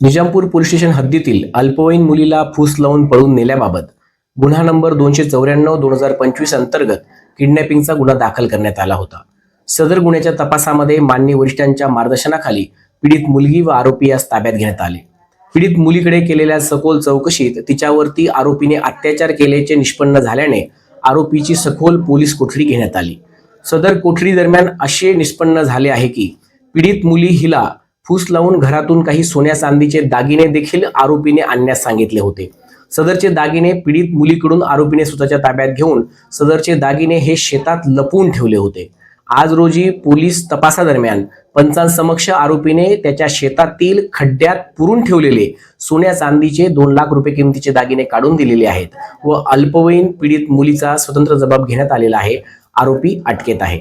Nizampur police station हद्दीतील अल्पवयीन मुलीला फूस लावून पळून नेल्याबाबत गुन्हा नंबर दोनशे चौऱ्याण्णव दोन हजार पंचवीस अंतर्गत किडनॅपिंगचा गुन्हा दाखल करण्यात आला होता. सदर गुन्ह्याच्या तपासामध्ये मान्य वरिष्ठांच्या मार्गदर्शनाखाली पीडित मुलगी व आरोपी यास ताब्यात घेण्यात आले. पीडित मुलीकडे केलेल्या सखोल चौकशीत तिच्यावरती आरोपीने अत्याचार केल्याचे निष्पन्न झाल्याने आरोपीची सखोल पोलीस कोठडी घेण्यात आली. सदर कोठडी दरम्यान असे निष्पन्न झाले आहे की पीडित मुली हिला फूस लावून घरातून काही सोन्या चांदीचे दागिने देखील आरोपीने आणण्यास सांगितले होते. सदरचे दागिने पीडित मुलीकडून आरोपीने स्वतःच्या ताब्यात घेऊन सदरचे दागिने हे शेतात लपवून ठेवले होते. आज रोजी पोलीस तपासादरम्यान पंचांसमक्ष आरोपीने त्याच्या शेतातील खड्ड्यात पुरून ठेवलेले सोन्या चांदीचे दोन लाख रुपये किमतीचे दागिने काढून दिलेले आहेत व अल्पवयीन पीडित मुलीचा स्वतंत्र जबाब घेण्यात आलेला आहे आरोपी अटकेत आहे.